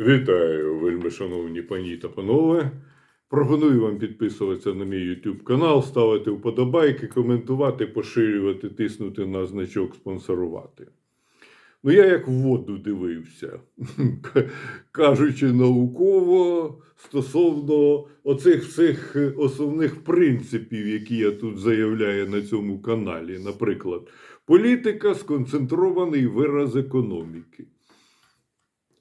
Вітаю, вельми шановні пані та панове. Пропоную вам підписуватися на мій YouTube канал, ставити вподобайки, коментувати, поширювати, тиснути на значок спонсорувати. Ну, я як в воду дивився, кажучи науково стосовно оцих всіх основних принципів, які я тут заявляю на цьому каналі. Наприклад, політика сконцентрований вираз економіки.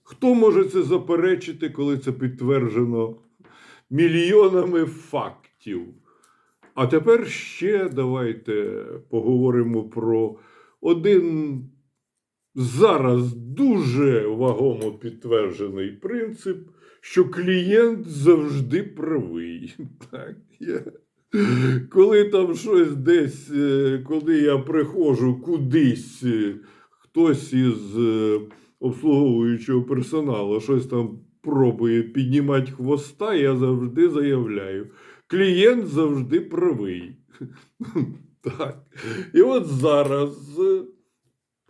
Хто може це заперечити, коли це підтверджено мільйонами фактів? А тепер ще давайте поговоримо про один зараз дуже вагомо підтверджений принцип, що клієнт завжди правий. Так, я... Коли там щось десь, е, коли я приходжу кудись, е, хтось із е, обслуговуючого персоналу щось там пробує піднімати хвоста, я завжди заявляю: клієнт завжди правий. Так. І от зараз е,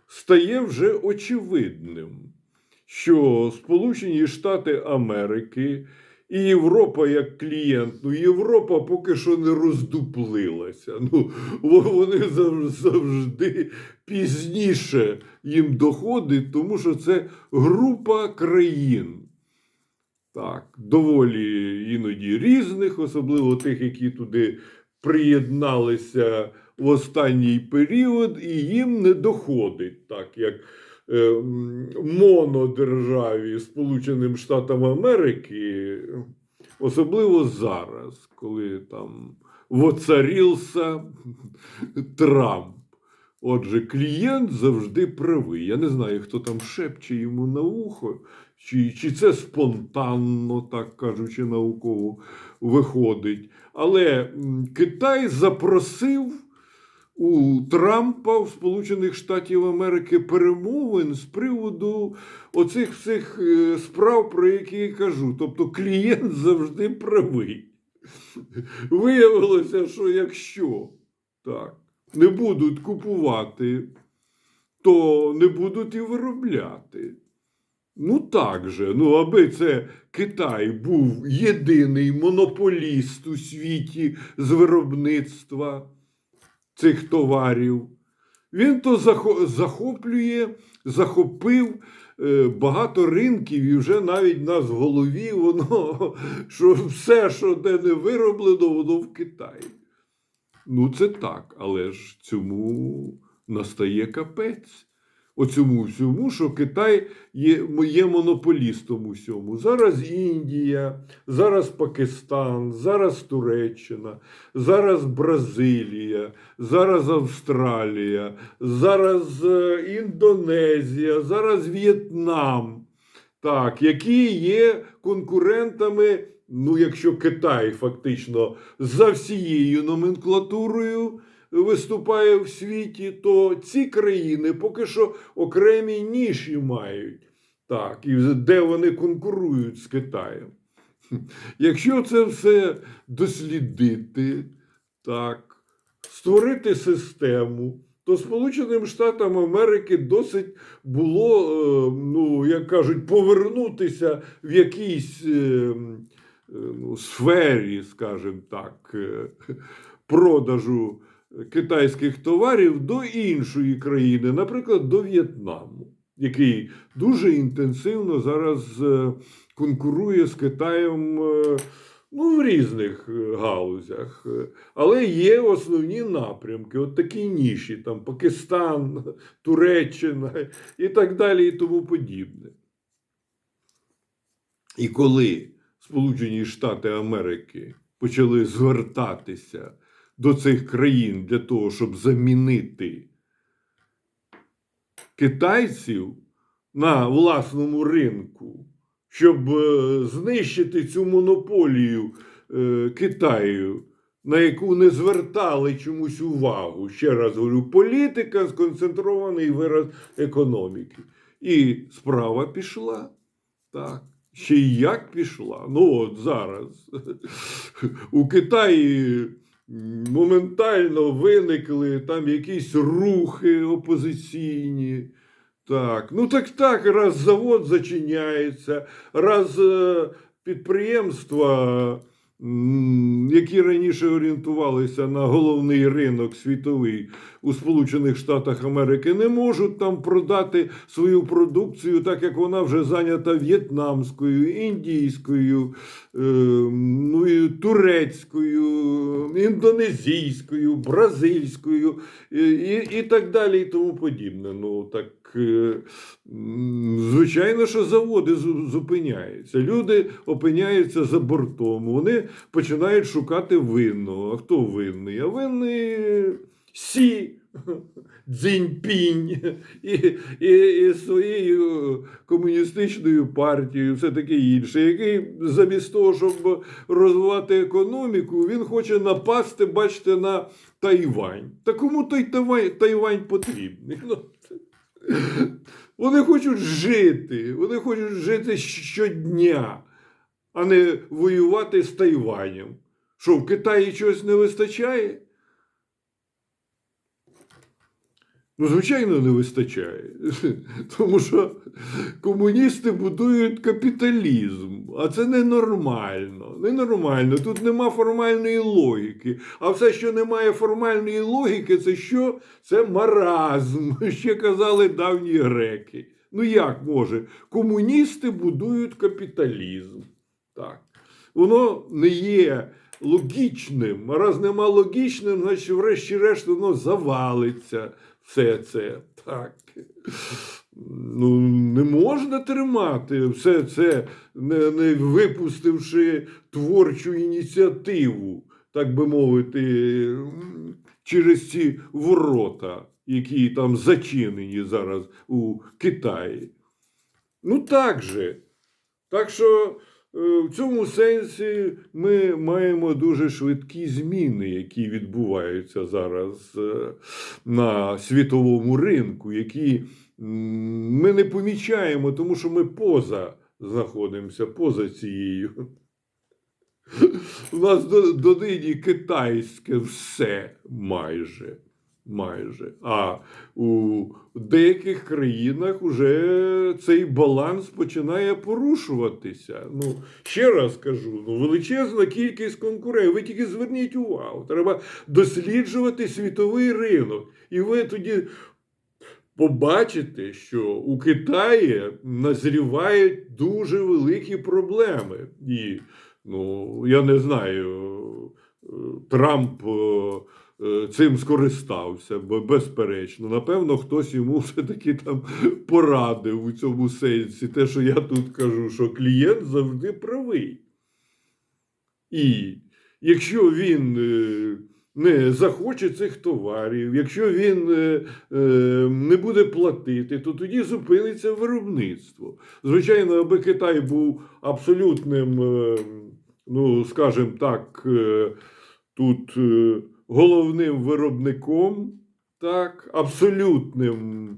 стає вже очевидним, що Сполучені Штати Америки і Європа як клієнт, ну Європа поки що не роздуплилася. Ну, вони завжди пізніше їм доходить, тому що це група країн. Так, доволі іноді різних, особливо тих, які туди приєдналися в останній період, і їм не доходить, так як монодержаві Сполученим Штатам Америки, особливо зараз, коли там воцарівся Трамп. Отже, клієнт завжди правий. Я не знаю, хто там шепче йому на ухо, чи, чи це спонтанно, так кажучи, науково виходить. Але Китай запросив у Трампа в Сполучених Штатів Америки перемовин з приводу оцих всіх е, справ, про які я кажу. Тобто клієнт завжди правий. Виявилося, що якщо так, не будуть купувати, то не будуть і виробляти. Ну так же, ну аби це Китай був єдиний монополіст у світі з виробництва цих товарів. Він то захоплює, захопив е, багато ринків, і вже навіть нас в голові воно, що все, що де не вироблено, воно в Китаї. Ну, це так, але ж цьому настає капець. Оцьому всьому, що Китай є, є монополістом у всьому. Зараз Індія, зараз Пакистан, зараз Туреччина, зараз Бразилія, зараз Австралія, зараз е, Індонезія, зараз В'єтнам, так, які є конкурентами, ну, якщо Китай фактично за всією номенклатурою виступає в світі, то ці країни поки що окремі ніші мають. Так, і де вони конкурують з Китаєм. Якщо це все дослідити, так, створити систему, то Сполученим Штатам Америки досить було, е, ну, як кажуть, повернутися в якійсь е, е, ну, сфері, скажімо так, продажу китайських товарів до іншої країни, наприклад, до В'єтнаму, який дуже інтенсивно зараз е, конкурує з Китаєм е, ну, в різних е, галузях. Але є основні напрямки, от такі ніші, там Пакистан, Туреччина і так далі, і тому подібне. І коли Сполучені Штати Америки почали звертатися до цих країн для того, щоб замінити китайців на власному ринку, щоб е, знищити цю монополію е, Китаю, на яку не звертали чомусь увагу. Ще раз говорю, політика сконцентрований вираз економіки. І справа пішла. Так. Ще й як пішла. Ну от зараз у Китаї моментально виникли там якісь рухи опозиційні. Так, ну так так, раз завод зачиняється, раз е, підприємства, які раніше орієнтувалися на головний ринок світовий у Сполучених Штатах Америки, не можуть там продати свою продукцію, так як вона вже зайнята в'єтнамською, індійською, е, ну і турецькою, індонезійською, бразильською і, і, і так далі, і тому подібне. Ну так. Е, Звичайно, що заводи зу- зупиняються. Люди опиняються за бортом. Вони починають шукати винного. А хто винний? А винний Сі Цзіньпінь і, і, і своєю комуністичною партією, все таке інше, який замість того, щоб розвивати економіку, він хоче напасти, бачите, на Тайвань. Та кому той Тайвань, Тайвань потрібний? Вони хочуть жити, вони хочуть жити щодня, а не воювати з Тайванем. Що в Китаї чогось не вистачає? Ну, звичайно, не вистачає. Тому що комуністи будують капіталізм, а це ненормально. Ненормально. Тут нема формальної логіки. А все, що немає формальної логіки, це що? Це маразм. Ще казали давні греки. Ну як може? Комуністи будують капіталізм. Так. Воно не є логічним. А раз нема логічним, значить, врешті-решт, воно завалиться. Все це так. Ну, не можна тримати все це, не, не випустивши творчу ініціативу, так би мовити, через ці ворота, які там зачинені зараз у Китаї. Ну так же. Так що в цьому сенсі ми маємо дуже швидкі зміни, які відбуваються зараз е, на світовому ринку, які ми не помічаємо, тому що ми поза знаходимося, поза цією. У нас до, донині китайське все майже. Майже. А у деяких країнах вже цей баланс починає порушуватися. Ну, ще раз кажу, ну, величезна кількість конкурентів. Ви тільки зверніть увагу. Треба досліджувати світовий ринок. І ви тоді побачите, що у Китаї назрівають дуже великі проблеми. І, ну, я не знаю, е, Трамп. Е, Цим скористався, бо безперечно. Напевно, хтось йому все-таки там порадив у цьому сенсі. Те, що я тут кажу, що клієнт завжди правий. І якщо він е, не захоче цих товарів, якщо він е, не буде платити, то тоді зупиниться виробництво. Звичайно, аби Китай був абсолютним, ну, скажімо так, тут головним виробником, так, абсолютним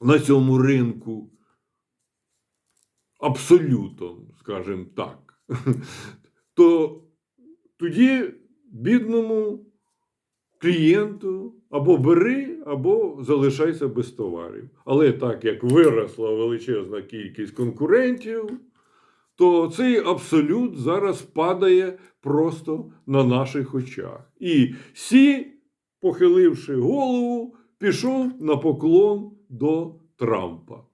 на цьому ринку, абсолютом, скажімо так, то тоді бідному клієнту або бери, або залишайся без товарів. Але так як виросла величезна кількість конкурентів, то цей абсолют зараз падає просто на наших очах. І Сі, похиливши голову, пішов на поклон до Трампа.